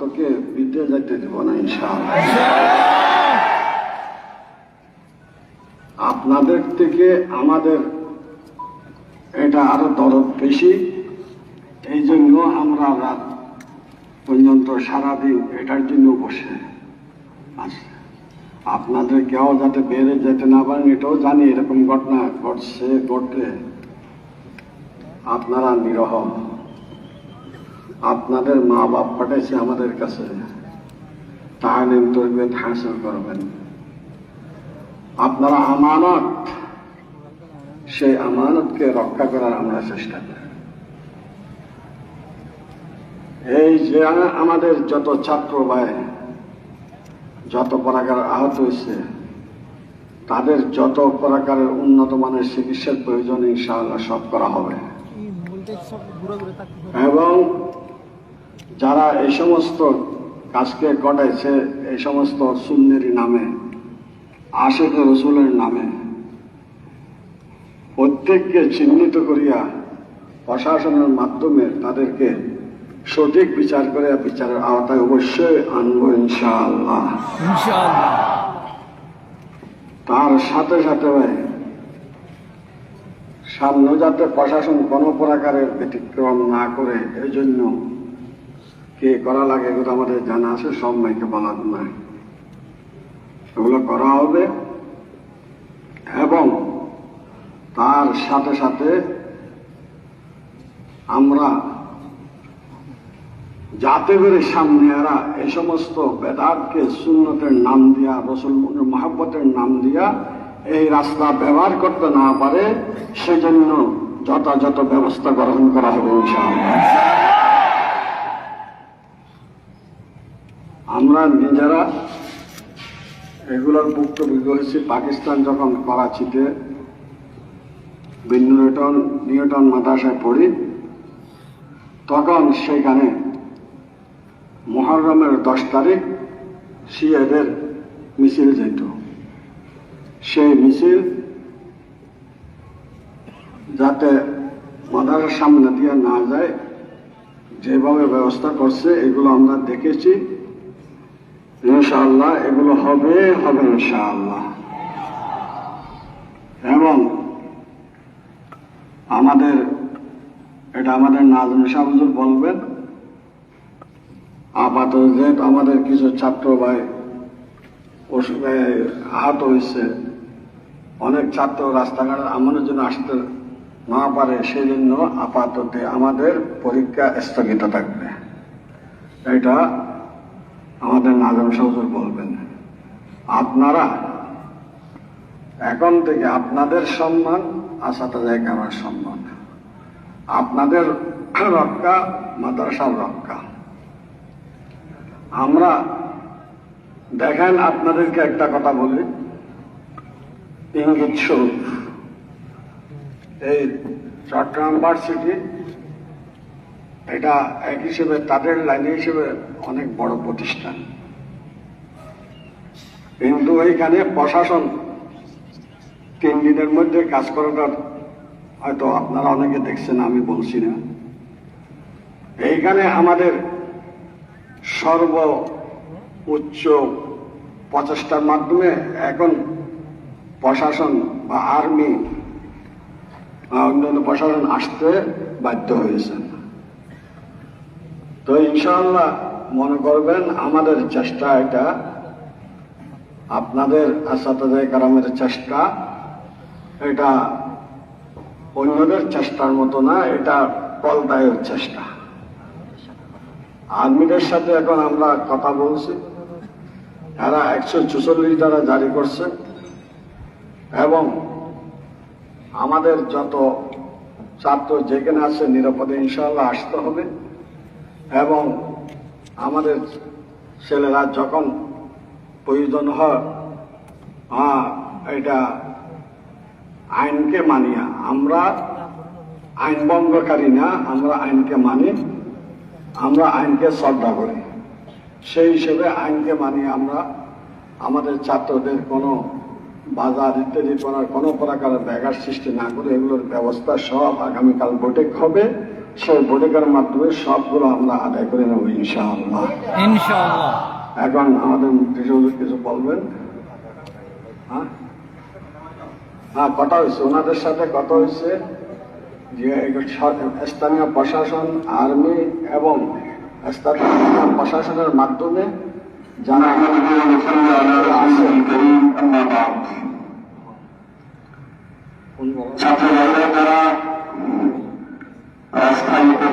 রক্তকে বিদ্যে যেতে দেব না, ইনশাআল্লাহ। আপনাদের থেকে আমাদের এটা আরও দরদ বেশি। এই জন্য আমরা রাত পর্যন্ত সারাদিন এটার জন্য বসে। আছি আপনাদের কেউ যাতে বেড়ে যেতে না পারেন, এটাও জানি এরকম ঘটনা ঘটছে, ঘটলে আপনারা নিরহ। আপনাদের মা বাপ পাঠাইছে আমাদের কাছে। তাহলিম তরবিয়ত হাসিল করবেন। আপনারা আমানত সেই আমানতকে রক্ষা করার আমরা চেষ্টা করি। এই যে আমাদের যত ছাত্র ভাই যত প্রকার আহত হয়েছে তাদের যত প্রকারের উন্নত মানের চিকিৎসার প্রয়োজন ইনশাআল্লাহ সব করা হবে। এবং যারা এই সমস্ত কাজকে ঘটাইছে এই সমস্ত সুন্নেরই নামে আশেখ রসুলের নামে প্রত্যেককে চিহ্নিত করিয়া প্রশাসনের মাধ্যমে তাদেরকে সঠিক বিচার করে বিচারের আওতায় অবশ্যই আনব ইনশাআল্লাহ। ইনশাআল্লাহ। তার সাথে সাথে ভাই সামনে যাতে প্রশাসন কোনো প্রকারের ব্যতিক্রম না করে এই জন্য কে করা লাগে এগুলো আমাদের জানা আছে, সব মাইকে বলার নয় এগুলো করা হবে এবং তার সাথে সাথে আমরা যাতে করে সামনে এরা এই সমস্ত বেদাতকে সুন্নতের নাম দিয়া রসুল মহাব্বতের নাম দিয়া এই রাস্তা ব্যবহার করতে না পারে, সেজন্য যথাযথ ব্যবস্থা গ্রহণ করা হবে ইনশাআল্লাহ। আমরা নিজেরা এগুলোর ভুক্তভোগী হয়েছি পাকিস্তান যখন করাচিতে বিন্দু নিউটন মাদ্রাসায় পড়ি, তখন সেখানে মহরমের দশ তারিখ সিএদের মিছিল যেত। সেই মিছিল যাতে মাদারের সামনে দিয়ে না যায়, যেভাবে ব্যবস্থা করছে, এগুলো আমরা দেখেছি। ইনশাআল্লাহ, এগুলো হবে হবে ইনশাআল্লাহ। এবং আমাদের, এটা আমাদের নাজম সাহুজুর বলবেন আপাতত যেহেতু আমাদের কিছু ছাত্র ভাই আহত হয়েছে, অনেক ছাত্র রাস্তাঘাট আমাদের জন্য আসতে না পারে সেই জন্য আপাতত আমাদের পরীক্ষা স্থগিত থাকবে। এটা আমাদের নাজম সহজুর বলবেন। আপনারা এখন থেকে আপনাদের সম্মান আশাটা জায়গা আমার সম্মান। আপনাদের রক্ষা, মাদ্রাসার রক্ষা। আমরা দেখেন আপনাদেরকে একটা কথা বলি। ইঙ্গিত স্বরূপ। এই চট্টগ্রাম ভার্সিটি এটা এক হিসেবে তাদের লাইনে হিসেবে অনেক বড় প্রতিষ্ঠান। কিন্তু এইখানে প্রশাসন তিন দিনের মধ্যে কাজ করাটা হয়তো আপনারা অনেকে দেখছেন, আমি বলছি না। এইখানে আমাদের সর্ব উচ্চ প্রচেষ্টার মাধ্যমে এখন প্রশাসন বা আর্মি অন্যান্য প্রশাসন আসতে বাধ্য হয়েছেন। তো ইনশাল্লাহ মনে করবেন আমাদের চেষ্টা এটা, আপনাদের আসাদায় কারামের চেষ্টা, এটা অন্যদের চেষ্টার মতো না, এটা পলদায়ের চেষ্টা। আর্মিদের সাথে এখন আমরা কথা বলছি। এরা একশো চুচল্লিশ দ্বারা জারি করছে। এবং আমাদের যত ছাত্র যেখানে আছে নিরাপদে ইনশাল্লাহ আসতে হবে। এবং আমাদের ছেলেরা যখন প্রয়োজন হয় হ্যাঁ এটা আইনকে মানিয়া আমরা আইন ভঙ্গকারী না, আমরা আইনকে মানি, আমরা আইনকে শ্রদ্ধা করি। সেই হিসেবে আইনকে মানি আমরা। আমাদের ছাত্রদের কোনো বাজার ইত্যাদি করার কোনো প্রকারের ব্যাঘাত সৃষ্টি না করে এগুলোর ব্যবস্থা সব আগামীকাল বৈঠক হবে। সেই ভোটিকার মাধ্যমে সবগুলো আমরা আদায় করে নেব ইনশাআল্লাহ। ইনশাআল্লাহ। এখন আমাদের মুক্তি কিছু বলবেন? হ্যাঁ? হ্যাঁ কথা হয়েছে। ওনাদের সাথে কথা হয়েছে যে স্থানীয় প্রশাসন আর্মি এবং স্থানীয় প্রশাসনের মাধ্যমে যারা আছে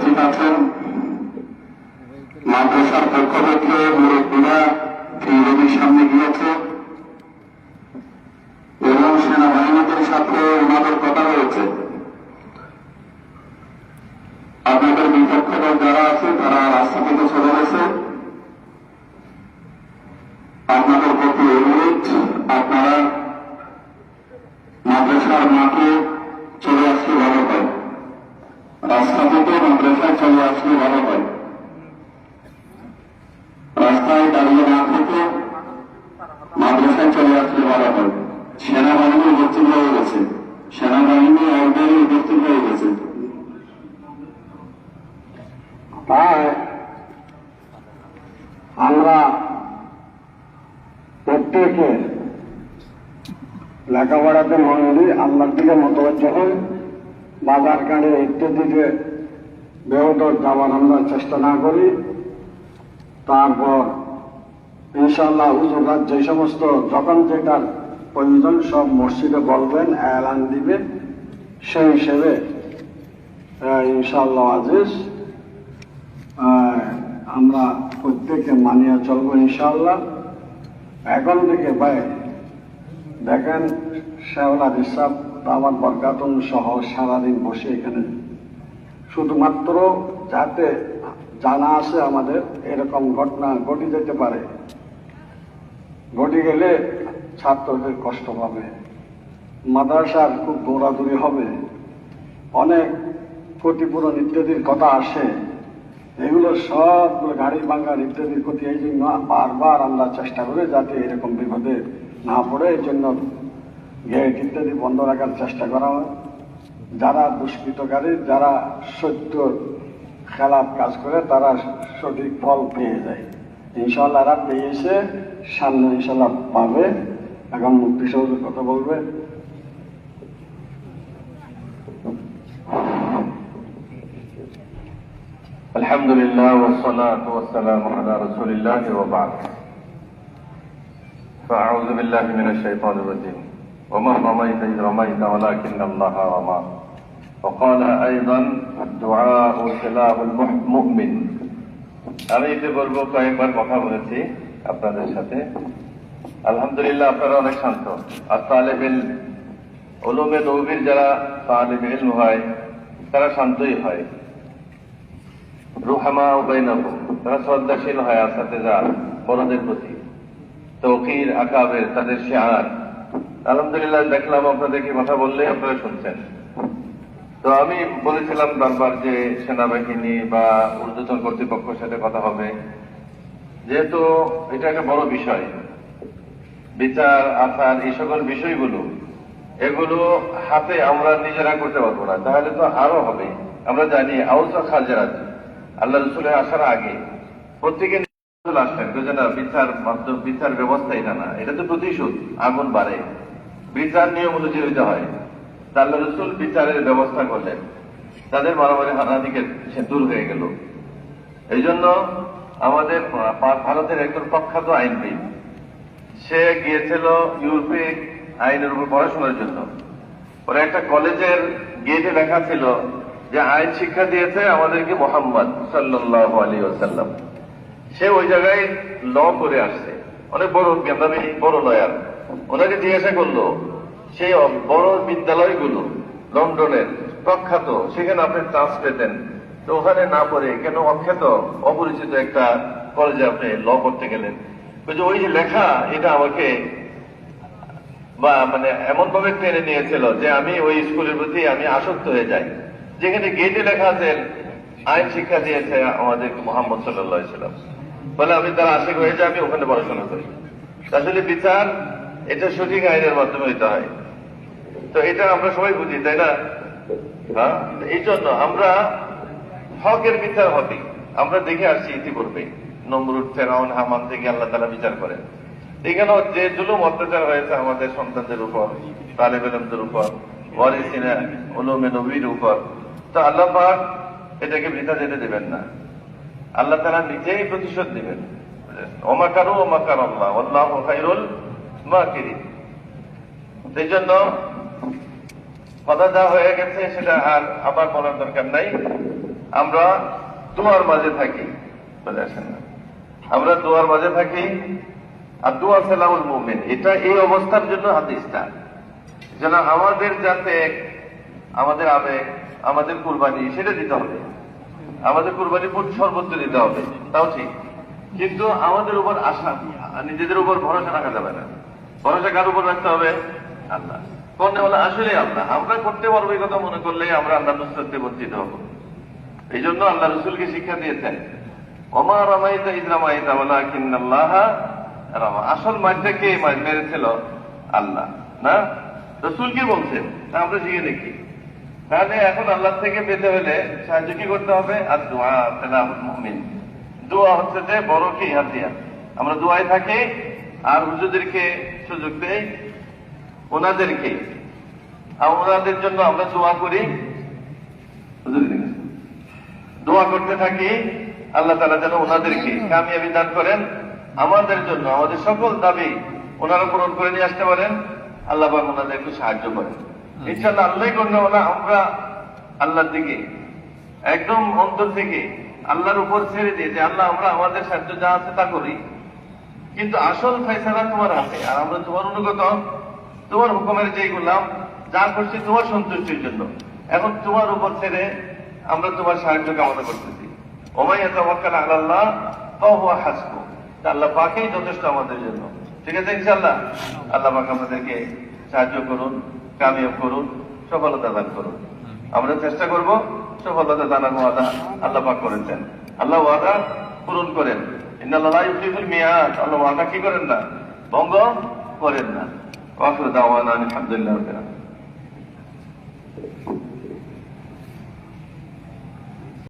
উপস্থিত আছেন মাদ্রাসার পক্ষ থেকে মুরব্বীরা রোগীর সামনে গিয়েছে। এবং সেনাবাহিনীদের সাথে ওনাদের কথা রয়েছে আমরা প্রত্যেকে লেখাপড়াতে মন দিই আল্লাহর দিকে মতবজ্জ হই বাজার কাঁড়ে ইত্যাদিতে বেহতর যাওয়ার আমরা চেষ্টা না করি। তারপর ইনশাল্লাহ হুজুররা যে সমস্ত যখন যেটার প্রয়োজন সব মসজিদে বলবেন, এলান দিবে সেই হিসেবে ইনশাল্লাহ আজিজ আমরা প্রত্যেকে মানিয়ে চলবো ইনশাল্লাহ এখন থেকে ভাই, দেখেন শেওলা হিসাব আমার বরগাতন সহ সারাদিন বসে এখানে। শুধুমাত্র যাতে জানা আছে আমাদের এরকম ঘটনা ঘটে যেতে পারে। ঘটে গেলে ছাত্রদের কষ্ট পাবে। মাদ্রাসার খুব দৌড়াদৌড়ি হবে। অনেক ক্ষতিপূরণ ইত্যাদির কথা আসে। এগুলো সবগুলো গাড়ি ভাঙ্গার ইত্যাদির ক্ষতি। এই জন্য বারবার আমরা চেষ্টা করে যাতে এরকম বিপদে না পড়ে। এই জন্য গেট ইত্যাদি বন্ধ রাখার চেষ্টা করা হয়। যারা দুষ্কৃতকারী যারা সত্য খেলাপ কাজ করে, তারা সঠিক ফল পেয়ে যায়। ইনশাল্লাহ এরা পেয়েছে সামনে ইনশাল্লাহ পাবে। এখন মুক্তি কথা বলবে। الحمد لله والصلاة والسلام على رسول الله وبعد فأعوذ بالله من الشيطان الرجيم وما رميت إذ رميت ولكن الله رمى وقال أيضا الدعاء سلاح المؤمن আমি ইতিপূর্ব কয়েকবার কথা বলেছি আপনাদের সাথে আলহামদুলিল্লাহ আপনারা অনেক শান্ত আর তালেবিল ওলুমে নবীর যারা তালেব ইলম হয় তারা শান্তই হয় রুহামা উবাইনাহু তারা শ্রদ্ধাশীল হয় আসাতে যার বড়দের প্রতি। তৌকির, আকাবের, তাদের শেয়ার। আলহামদুলিল্লাহ, দেখলাম আপনাদেরকে কথা বললে আপনারা শুনছেন। তো আমি বলেছিলাম বারবার যে সেনাবাহিনী বা ঊর্ধ্বতন কর্তৃপক্ষের সাথে কথা হবে। যেহেতু এটা একটা বড় বিষয়, বিচার, আচার, এই সকল বিষয়গুলো, এগুলো হাতে আমরা নিজেরা করতে পারব না। তাহলে তো আরও হবে। আমরা জানি আউসা খাজারাত আল্লাহ রসুলের আসার আগে প্রত্যেকে আসলেন বুঝে বিচার মাধ্যম, বিচার ব্যবস্থা এটা না। এটা তো প্রতিশোধ, আগুন বাড়ে। বিচার নিয়ম অনুযায়ী হয়। আল্লাহ রসুল বিচারের ব্যবস্থা করলেন। তাদের মারামারি হানাদিকে সে দূর হয়ে গেল। এই জন্য আমাদের ভারতের একজন প্রখ্যাত আইনবিদ, সে গিয়েছিল ইউরোপে আইনের উপর পড়াশোনার জন্য। ওরা একটা কলেজের গেটে লেখা ছিল যে আইন শিক্ষা দিয়েছে আমাদেরকে মোহাম্মদ সাল্লাহ আলী ওসাল্লাম সে ওই জায়গায় ল করে আসছে। অনেক বড় জ্ঞানী বড় লয়ার ওনাকে জিজ্ঞাসা করল সেই বড় বিদ্যালয়গুলো লন্ডনের প্রখ্যাত সেখানে আপনি চান্স পেতেন। তো ওখানে না পড়ে কেন অখ্যাত অপরিচিত একটা কলেজে আপনি ল করতে গেলেন? বলছে, ওই যে লেখা এটা আমাকে বা মানে এমন ভাবে টেনে নিয়েছিল যে আমি ওই স্কুলের প্রতি আমি আসক্ত হয়ে যাই। যেখানে গেটে লেখা আছে, আইন শিক্ষা দিয়েছে আমাদের মোহাম্মদ সাল্লাহ সাল্লাম। বলে আমি তার আশিক হয়ে যাই, আমি ওখানে পড়াশোনা করি। আসলে বিচার, এটা সঠিক আইনের মাধ্যমে হইতে হয়। তো এটা আমরা সবাই বুঝি, তাই না? হ্যাঁ? এই জন্য আমরা হকের বিচার হবে। আমরা দেখে আসছি ইতিপূর্বে, নমরুদ, ফেরাউন, হামান থেকে আল্লাহ তালা বিচার করেন। এখানেও যে জুলুম অত্যাচার হয়েছে আমাদের সন্তানদের উপর তালেব এলমদের উপর, ওয়ারিসিনা, উলুমে নবীর উপর তো আল্লাহ পাক এটাকে বৃথা যেতে দেবেন না। আল্লাহ তারা নিজেই প্রতিশোধ দিবেন ওমাকারু ওমাকার আল্লাহ আল্লাহ খাইরুল মাকিরিন। সেই জন্য কথা যা হয়ে গেছে সেটা আর আবার বলার দরকার নাই। আমরা দুয়ার মাঝে থাকি আসেন না? আমরা দুয়ার মাঝে থাকি, আর দোয়া সালামুল মুমিন, এটা এই অবস্থার জন্য হাদিসটা। যেন আমাদের যাতে আমাদের আবেগ আমাদের কুরবানি সেটা দিতে হবে। আমাদের কুরবানি সর্বোচ্চ দিতে হবে। তাও ঠিক। কিন্তু আমাদের উপর আশা, নিজেদের উপর ভরসা রাখা যাবে না। ভরসা কার উপর রাখতে হবে? আল্লাহ। কোন বলে আসলে আল্লাহ। আমরা করতে পারব এই কথা মনে করলে আমরা আল্লাহ নুসরতে বঞ্চিত হব। এই জন্য আল্লাহ রসুলকে শিক্ষা দিয়েছেন অমা রামাইতা ইদ রামাইতা বলা কিন্নাল্লাহ রামা। আসল মাঠটা কে? মেরেছিল আল্লাহ। না? রসুল কি বলছেন? আমরা শিখে দেখি। তাহলে এখন আল্লাহ থেকে পেতে হলে সাহায্য কি করতে হবে? আর দোয়া মুমিন? দোয়া হচ্ছে যে বড় কি? হাতিয়ার। আমরা দোয়ায় থাকি, আর হুজুদেরকে সুযোগ দেই, ওনাদেরকে। আর ওনাদের জন্য আমরা দোয়া করি। দোয়া করতে থাকি, আল্লাহ তালা যেন ওনাদেরকে কামিয়াবি দান করেন। আমাদের জন্য, আমাদের সকল দাবি ওনারা পূরণ করে নিয়ে আসতে পারেন। আল্লাহ পাক ওনাদের একটু সাহায্য করেন। ইনশাল্লাহ আল্লাহ করলে আমরা আল্লাহর দিকে, একদম অন্তর থেকে আল্লাহর উপর ছেড়ে দিয়ে যে আল্লাহ আমরা আমাদের সাহায্য যা আছে তা করি। কিন্তু আসল ফেসলা তোমার হাতে, আর আমরা তোমার অনুগত, তোমার হুকুমের যে গুলাম, যা করছি তোমার সন্তুষ্টির জন্য। এখন তোমার উপর ছেড়ে আমরা তোমার সাহায্য কামনা করতেছি। ওমাই তাওয়াক্কাল আলা আল্লাহ ফাহুয়া হাসবু আল্লাহ পাকেই যথেষ্ট আমাদের জন্য। ঠিক আছে ইনশাআল্লাহ? আল্লাহ পাক আমাদেরকে সাহায্য করুন কামিয়াব করুন সফলতা দান করুন। আমরা চেষ্টা করব সফলতা দানার ওয়াদা আল্লাহ পাক করেছেন। আল্লাহ ওয়াদা পূরণ করেন। ইন্নাল্লাহ মিয়াদ। আল্লাহ ওয়াদা কি করেন না? ভঙ্গ করেন না। ওয়াখির দাওয়ানা আলহামদুলিল্লাহ